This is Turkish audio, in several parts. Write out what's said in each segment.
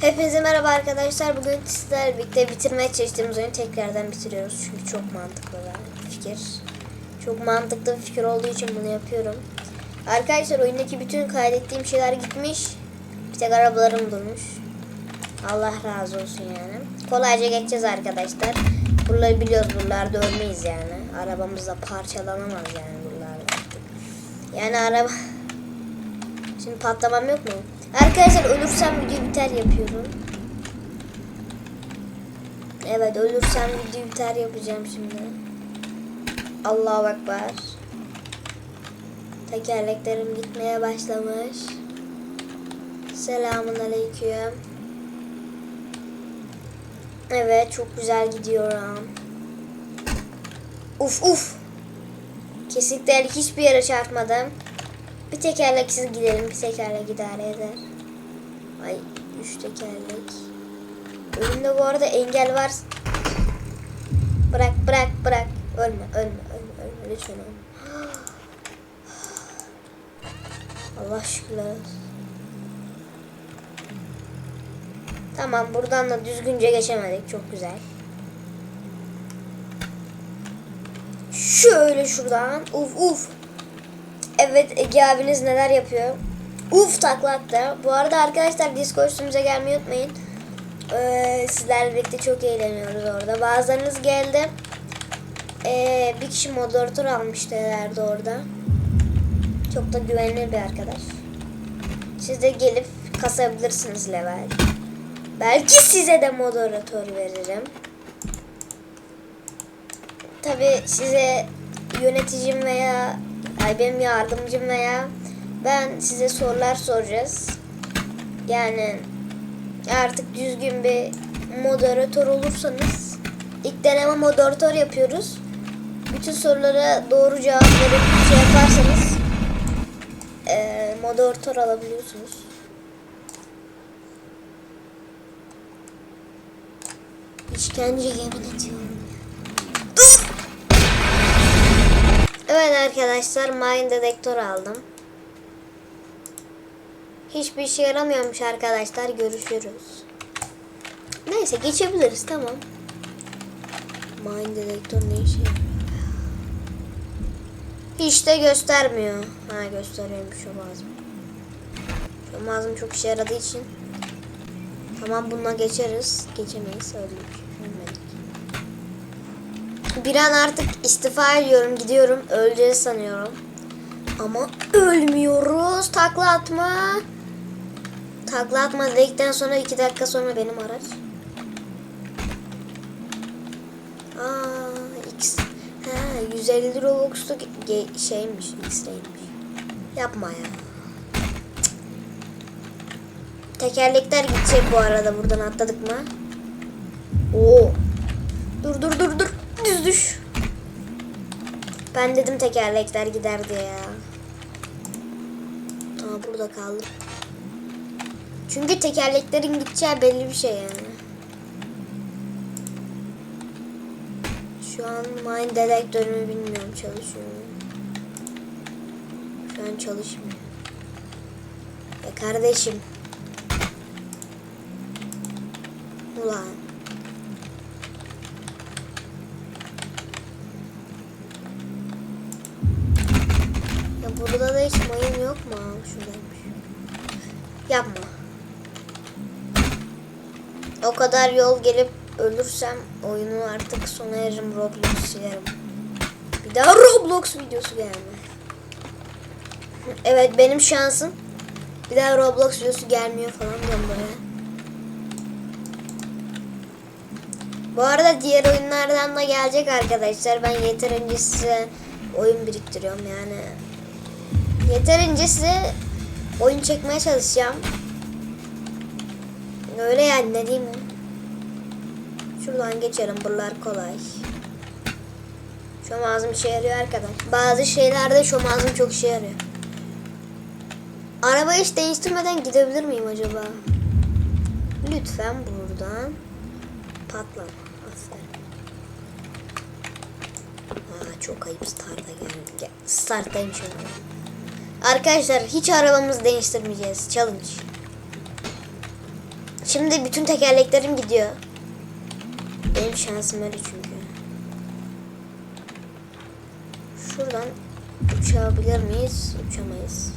Hepinize merhaba arkadaşlar. Bugün sizlerle birlikte bitirmeye çalıştığımız oyunu tekrardan bitiriyoruz. Çünkü çok mantıklı bir fikir. Çok mantıklı bir fikir olduğu için bunu yapıyorum. Arkadaşlar oyundaki bütün kaydettiğim şeyler gitmiş. Bir tek arabalarım durmuş. Allah razı olsun yani. Kolayca geçeceğiz arkadaşlar. Buraları biliyoruz. Buralarda ölmeyiz yani. Arabamız da parçalanamaz yani buralarda. Yani araba... Şimdi patlamam yok mu? Arkadaşlar ölürsem video biter yapıyorum. Evet ölürsem video biter yapacağım şimdi. Allahu Ekber. Tekerleklerim gitmeye başlamış. Selamun Aleyküm. Evet çok güzel gidiyorum. Uf uf. Kesinlikle hiçbir yere çarpmadım. Bir tekerleksiz gidelim. Bir tekerlek idare eder. Ay üç tekerlek. Önümde bu arada engel var. Bırak bırak bırak. Ölme ölme ölme ölme lütfen ölme. Allah şükürler olsun. Tamam buradan da düzgünce geçemedik. Çok güzel. Şöyle şuradan. Uf uf. Evet Ege abiniz neler yapıyor? Uf taklattı. Bu arada arkadaşlar Discord üstümüze gelmeyi unutmayın. Ee, sizlerle birlikte çok eğleniyoruz orada. Bazılarınız geldi. Ee, bir kişi moderatör almıştı herhalde orada. Çok da güvenilir bir arkadaş. Siz de gelip kasabilirsiniz level. Belki size de moderatör veririm. Tabi size yöneticim veya ay benim yardımcım veya ben size sorular soracağız. Yani artık düzgün bir moderatör olursanız ilk deneme moderatör yapıyoruz. Bütün sorulara doğru cevap verip şey yaparsanız eee moderatör alabiliyorsunuz. İşkence yemin ediyorum. Evet arkadaşlar mine dedektör aldım. Hiçbir işe yaramıyormuş arkadaşlar. Görüşürüz. Neyse geçebiliriz tamam. Mine dedektör ne işe? Hiç de göstermiyor. Ha gösteriyormuş o lazım. Şu lazım çok işe yaradığı için. Tamam bununla geçeriz. Geçemeyiz. Öldük. Bir an artık istifa ediyorum. Gidiyorum. Öleceğiz sanıyorum. Ama ölmüyoruz. Takla atma. Takla atma dedikten sonra iki dakika sonra benim araç. Aa, X. Ha, 150 Robux'lu ge- şeymiş. X-ray'miş. Yapma ya. Tekerlekler gidecek bu arada buradan atladık mı? Oo. Dur dur dur dur. Düz düş. Ben dedim tekerlekler gider diye ya. Tamam burada kaldım. Çünkü tekerleklerin gideceği belli bir şey yani. Şu an mine dedektörümü bilmiyorum çalışıyor mu? Şu an çalışmıyor. Ya kardeşim. Ulan. Burada da hiç mayın yok mu? Şuradaymış. Yapma. O kadar yol gelip ölürsem oyunu artık sona eririm Roblox silerim. Bir daha Roblox videosu gelme. Evet benim şansım. Bir daha Roblox videosu gelmiyor falan diyorum böyle. Bu arada diğer oyunlardan da gelecek arkadaşlar. Ben yeterince size oyun biriktiriyorum yani. Yeterince size oyun çekmeye çalışacağım. Öyle yani ne diyeyim mi? Şuradan geçelim. Buralar kolay. Şom ağzım işe yarıyor arkadaş. Bazı şeylerde şom ağzım çok işe yarıyor. Arabayı hiç değiştirmeden gidebilir miyim acaba? Lütfen buradan patlama. Aferin. Aa, çok ayıp starta geldik. Ya, Starttayım şu an. Arkadaşlar hiç arabamızı değiştirmeyeceğiz. Challenge. Şimdi bütün tekerleklerim gidiyor. Benim şansım öyle çünkü. Şuradan uçabilir miyiz? Uçamayız.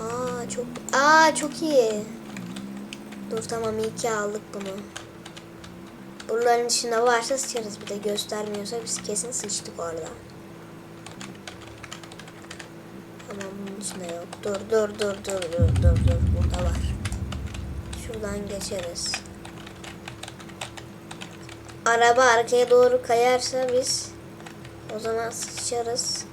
Aa çok Aa çok iyi. Dur tamam iyi ki aldık bunu. Buraların içinde varsa sıçarız bir de göstermiyorsa biz kesin sıçtık orada. Tamam bunun içinde yok. Dur dur dur dur dur dur dur burada var. Şuradan geçeriz. Araba arkaya doğru kayarsa biz o zaman sıçarız.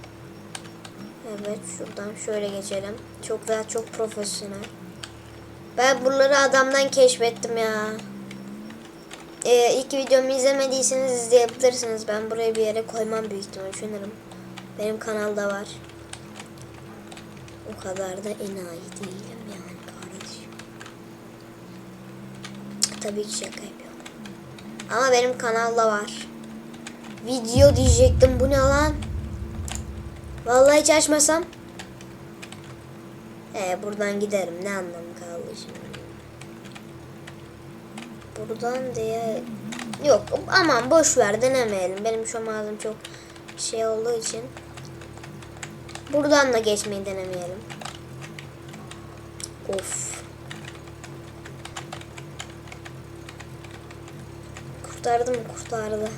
Evet şuradan şöyle geçelim. Çok rahat çok profesyonel. Ben buraları adamdan keşfettim ya. Ee, ilk videomu izlemediyseniz izleyebilirsiniz. Ben buraya bir yere koymam büyük ihtimal düşünürüm. Benim kanalda var. O kadar da enayi değilim yani kardeşim. Tabii ki şaka yapıyorum. Ama benim kanalda var. Video diyecektim. Bu ne lan? Vallahi hiç açmasam. Ee, buradan giderim. Ne anlamı kaldı şimdi? Buradan diye... Yok aman boş ver denemeyelim. Benim şu ağzım çok şey olduğu için. Buradan da geçmeyi denemeyelim. Of. Kurtardı mı? Kurtardı.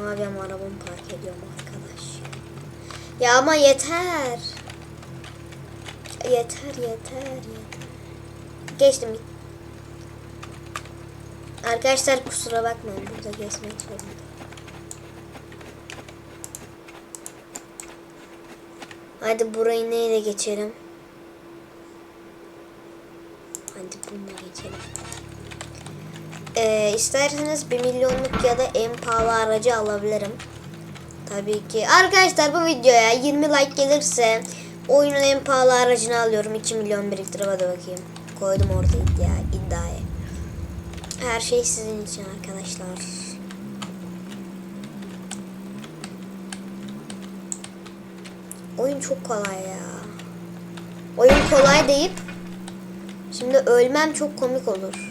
Mavi ama arabamı park ediyorum arkadaş. Ya ama yeter. Yeter yeter yeter. Geçtim. Arkadaşlar kusura bakmayın burada geçmek zorunda. Hadi burayı neyle geçelim? Hadi bununla geçelim. Ee, isterseniz 1 milyonluk ya da en pahalı aracı alabilirim. Tabii ki. Arkadaşlar bu videoya 20 like gelirse oyunun en pahalı aracını alıyorum. 2 milyon biriktirip hadi bakayım. Koydum orada iddia, iddiayı. Her şey sizin için arkadaşlar. Oyun çok kolay ya. Oyun kolay deyip şimdi ölmem çok komik olur.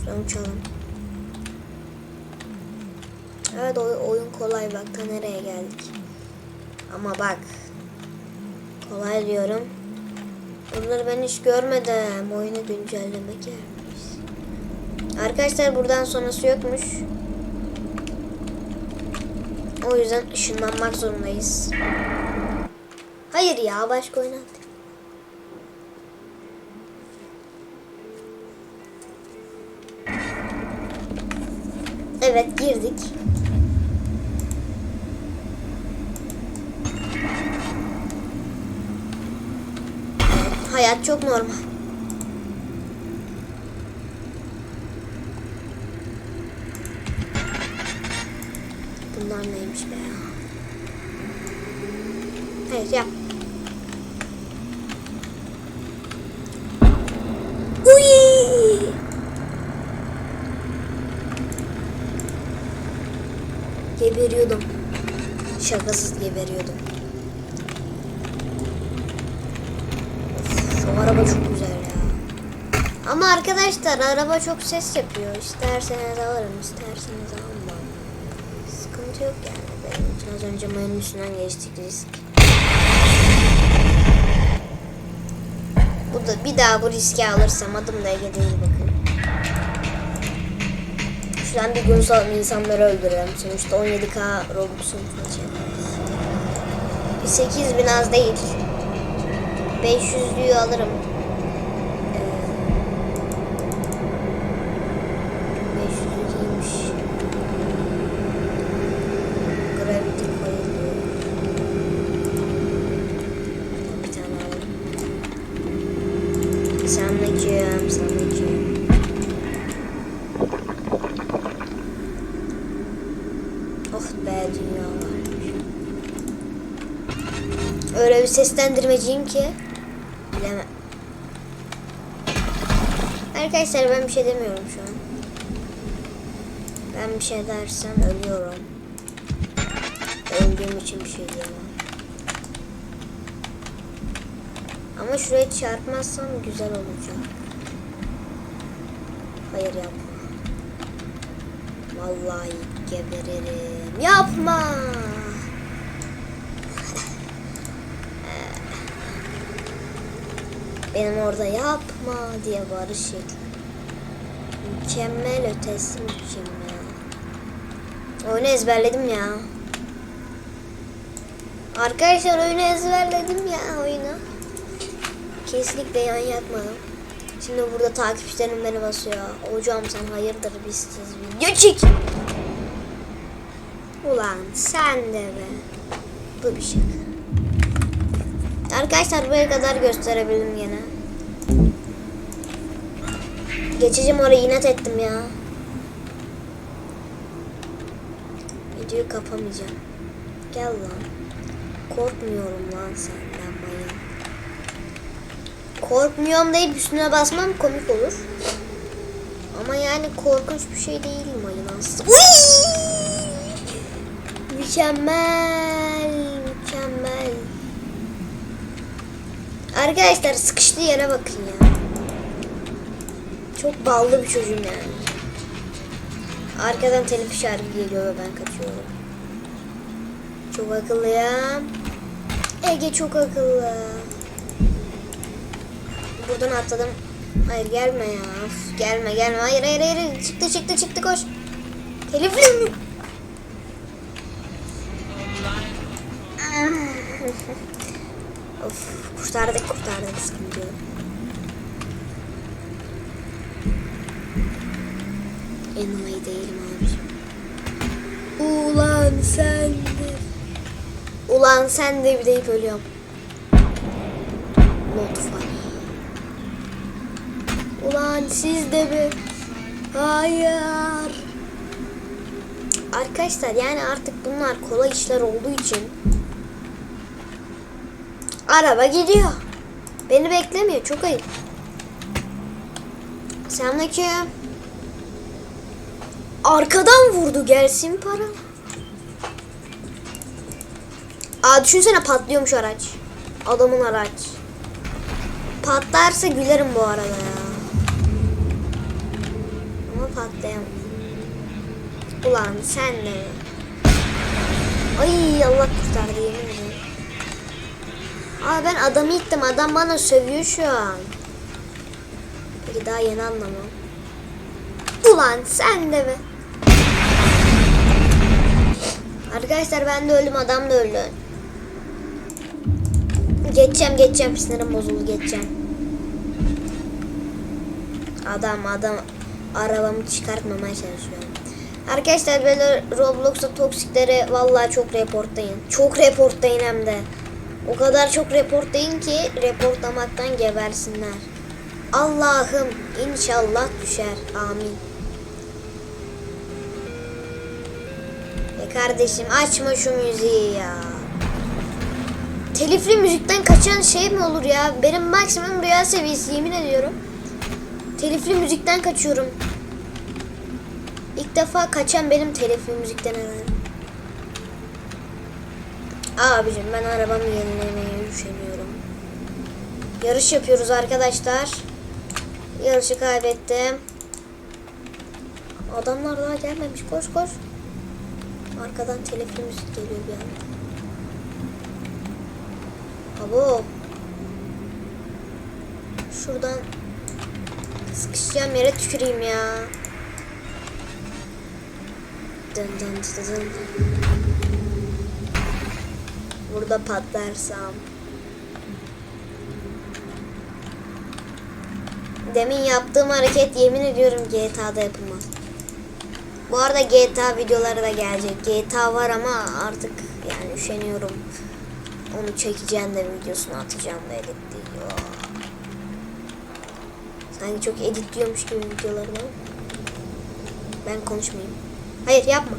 Şuradan uçalım. Evet oy- oyun kolay bak ta nereye geldik. Ama bak. Kolay diyorum. Bunları ben hiç görmedim. Oyunu güncellemek gelmiş. Arkadaşlar buradan sonrası yokmuş. O yüzden ışınlanmak zorundayız. Hayır ya başka oyun at. Evet girdik. Hayat çok normal. Bunlar neymiş be ya? Hayır yap. Uy! Geberiyordum. Şakasız geberiyordum. Şu araba çok güzel ya. Ama arkadaşlar araba çok ses yapıyor. İsterseniz alırım, isterseniz almam. Sıkıntı yok yani. Benim için az önce mayının üstünden geçtik risk. Bu da bir daha bu riski alırsam adım da Ege değil bakın. Şu an bir gün sonra insanları öldürüyorum. Sonuçta 17k Robux'un için. 8000 az değil. 500'lüğü alırım. Ee, 500'lük iyiymiş. Gravity Coil diyor. Bir tane alalım. Selamünaleyküm, selamünaleyküm. Oh be dünya varmış. Öyle bir seslendirmeciyim ki bilemem. Arkadaşlar ben bir şey demiyorum şu an. Ben bir şey dersem ölüyorum. Öldüğüm için bir şey diyemem. Ama şuraya çarpmazsam güzel olacak. Hayır yapma. Vallahi geberirim. Yapma. Benim orada yapma diye barış şekli. Mükemmel ötesi mükemmel. Oyunu ezberledim ya. Arkadaşlar oyunu ezberledim ya oyunu. Kesinlikle yan yatmadım. Şimdi burada takipçilerim beni basıyor. Hocam sen hayırdır biz siz video çek. Ulan sen de be. Bu bir şaka. Arkadaşlar buraya kadar gösterebildim gene. Geçeceğim oraya inat ettim ya. Videoyu kapamayacağım. Gel lan. Korkmuyorum lan senden manyak. Korkmuyorum deyip üstüne basmam komik olur. Ama yani korkunç bir şey değil mayın aslında. Uy! Mükemmel, mükemmel. Arkadaşlar sıkıştığı yere bakın ya. Çok ballı bir çocuğum yani. Arkadan telif şarkı geliyor ve ben kaçıyorum. Çok akıllıyım. Ege çok akıllı. Buradan atladım. Hayır gelme ya. Of, gelme gelme. Hayır hayır hayır. Çıktı çıktı çıktı koş. Telifli mi? of kurtardık kurtardık sıkıntı. Enayi değilim abiciğim. Ulan sen de. Ulan sen de bir deyip ölüyorum. Not funny. Ulan siz de mi? Hayır. Arkadaşlar yani artık bunlar kolay işler olduğu için araba gidiyor. Beni beklemiyor. Çok ayıp. Selamünaleyküm. Arkadan vurdu gelsin para. Aa düşünsene patlıyormuş araç. Adamın araç. Patlarsa gülerim bu arada ya. Ama patlayamam. Ulan sen de. Ay Allah kurtardı yemin ederim. Aa ben adamı ittim. Adam bana sövüyor şu an. Peki daha yeni anlamam. Ulan sen de mi? Arkadaşlar ben de öldüm adam da öldü. Geçeceğim geçeceğim sinirim bozuldu geçeceğim. Adam adam arabamı çıkartmamaya çalışıyor. Arkadaşlar böyle Roblox'ta toksiklere vallahi çok reportlayın. Çok reportlayın hem de. O kadar çok reportlayın ki reportlamaktan gebersinler. Allah'ım inşallah düşer. Amin. Kardeşim açma şu müziği ya. Telifli müzikten kaçan şey mi olur ya? Benim maksimum rüya seviyesi yemin ediyorum. Telifli müzikten kaçıyorum. İlk defa kaçan benim telifli müzikten herhalde. Abicim ben arabamı yenilemeye üşeniyorum. Yarış yapıyoruz arkadaşlar. Yarışı kaybettim. Adamlar daha gelmemiş. Koş koş. Arkadan telifli müzik geliyor bir anda. Abo. Şuradan sıkışacağım yere tüküreyim ya. Dın dın dın dın. Burada patlarsam. Demin yaptığım hareket yemin ediyorum GTA'da yapılmaz. Bu arada GTA videoları da gelecek. GTA var ama artık yani üşeniyorum. Onu çekeceğim de videosunu atacağım da editliyor. Sanki çok editliyormuş gibi videolarını. Ben konuşmayayım. Hayır yapma.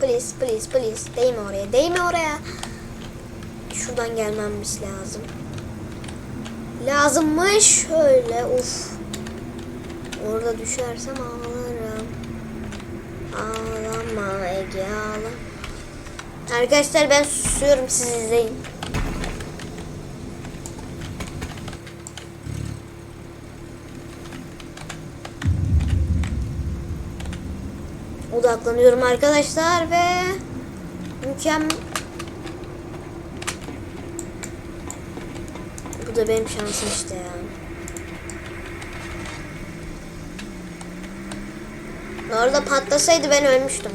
Please, please, please. Değme oraya, değme oraya. Şuradan gelmemiz lazım. Lazımmış. Şöyle, uf. Orada düşersem ağlarım. Ağlama Ege ağla. Arkadaşlar ben susuyorum siz izleyin. Odaklanıyorum arkadaşlar ve mükemmel Bu da benim şansım işte. Yani. Orada patlasaydı ben ölmüştüm.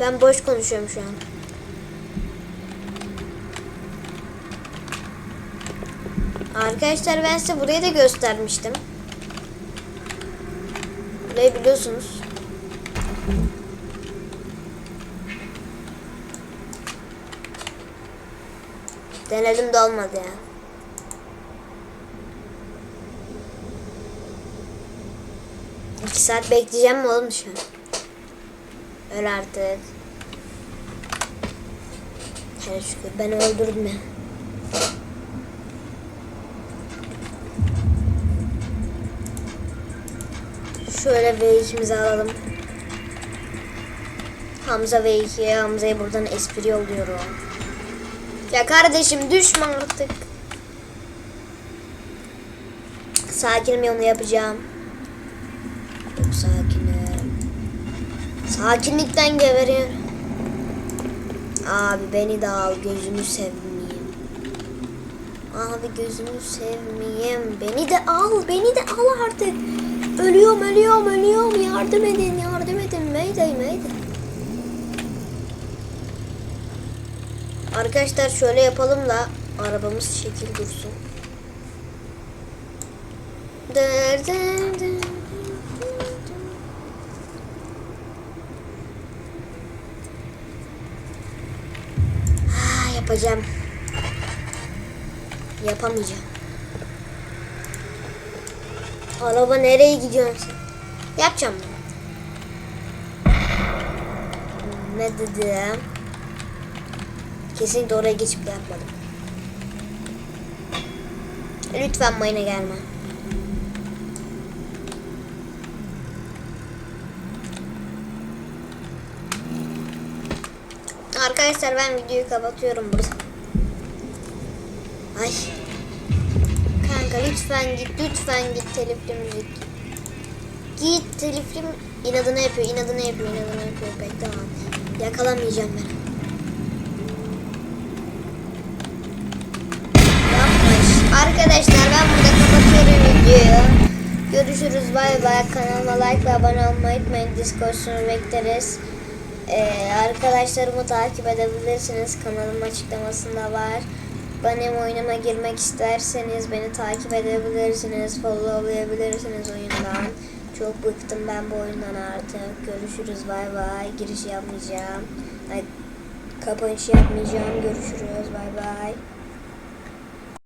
Ben boş konuşuyorum şu an. Arkadaşlar ben size burayı da göstermiştim. Burayı biliyorsunuz. Denedim de olmadı ya. İki saat bekleyeceğim mi oğlum şu an? Öl artık. Hele şükür ben öldürdüm ya. Şöyle V2'mizi alalım. Hamza V2'ye Hamza'ya buradan espri yolluyorum. Ya kardeşim düşme artık. Sakinim onu yapacağım. Sakinlikten geberiyorum. Abi beni de al gözünü sevmeyeyim. Abi gözünü sevmeyeyim. Beni de al, beni de al artık. Ölüyorum, ölüyorum, ölüyorum. Yardım edin, yardım edin. Mayday, mayday. Arkadaşlar şöyle yapalım da arabamız şekil dursun. Dır dır dır. Ha, yapacağım. Yapamayacağım. Araba nereye gidiyorsun? Yapacağım bunu. Ne dedim? Kesinlikle oraya geçip yapmadım. Lütfen mayına gelme. Arkadaşlar ben videoyu kapatıyorum burada. Ay. Kanka lütfen git, lütfen git telifli müzik. Git telifli inadına yapıyor, inadına yapıyor, inadına yapıyor. Bekle lan. Yakalamayacağım ben. Yapmış. Arkadaşlar ben burada kapatıyorum videoyu. Görüşürüz. Bay bay. Kanalıma like ve abone olmayı unutmayın. Discord'unu bekleriz. Ee, arkadaşlarımı takip edebilirsiniz. Kanalım açıklamasında var. Benim oyunuma girmek isterseniz beni takip edebilirsiniz. Followlayabilirsiniz oyundan. Çok bıktım ben bu oyundan artık. Görüşürüz. Bay bay. Giriş yapmayacağım. Ay, kapanış yapmayacağım. Görüşürüz. Bay bay.